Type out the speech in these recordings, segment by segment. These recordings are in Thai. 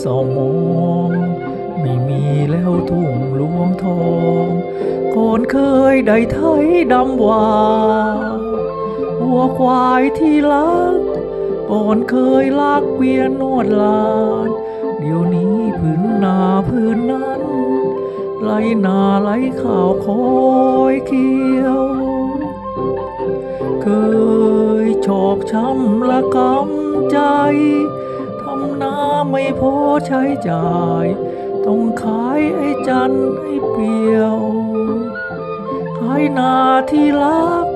เศร้ามองไม่มีแล้วทุ่งหลวงทองก่อนเคยได้ไทยดำวาวัวควายที่รักก่อนเคยลากเกวียนนวดลาน เดี๋ยวนี้พื้นนาพื้นนั้นไหลนาไหลข่าวคอยเขียว เคยชอกช้ำละกำใจ ทำไม่พอใช้จ่าย ต้องขายไอ้จันให้เปียว ขายนาที่รัก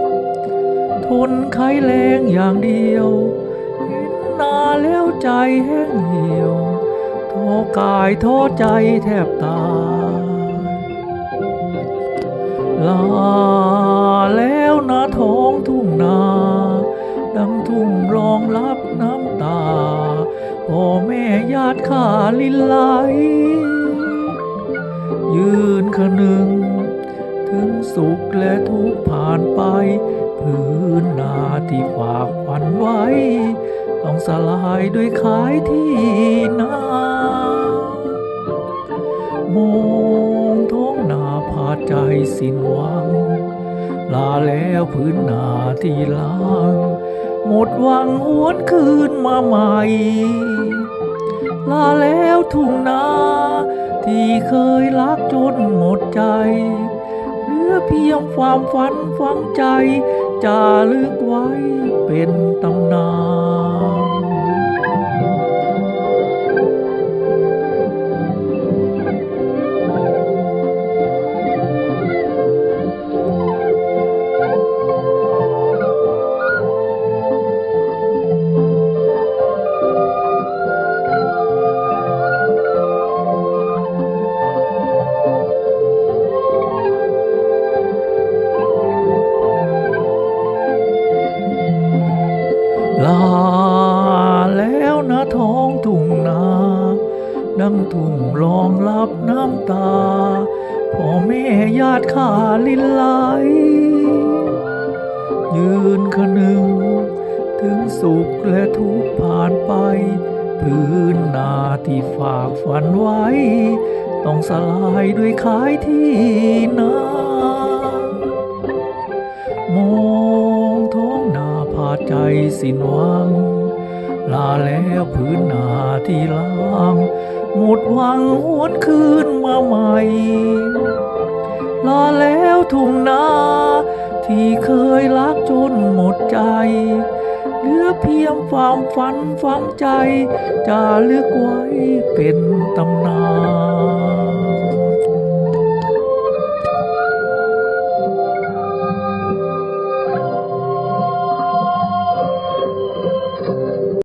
ทนขายแรงอย่างเดียวเห็นนาแล้วใจแห้งเหี่ยวท้อกายท้อใจแทบตายลา ข้าลินไหลยืนขนึง ถึงสุขและทุกผ่านไป พื้นนาที่ฝากฝันไว้ ต้องสลายด้วยขายที่นามองท้องนาผาใจสิ้นหวัง ลาแล้วพื้นนาที่ล้าง หมดหวังหวนคืนมาใหม่ แล้วทุ่งนา ที่เคยรักจนหมดใจ เหลือเพียงความฝันฝังใจ จะลึกไว้เป็นตำนาน ดังทุ่งรองรับน้ำตา พ่อแม่ญาติข้าลินไหล ยืนขนึง ถึงสุขและทุกข์ผ่านไป พื้นนาที่ฝากฝันไว้ ต้องสลายด้วยขายที่นามองท้องนาผาใจสิ้นหวังลาแล้วพื้นนาที่ล้าง หมดหวังหวนคืนมาใหม่ลาแล้วทุ่งนาที่เคยรักจนหมดใจ เหลือเพียงความฝันฝังใจ จะเลือกไว้เป็นตำนาน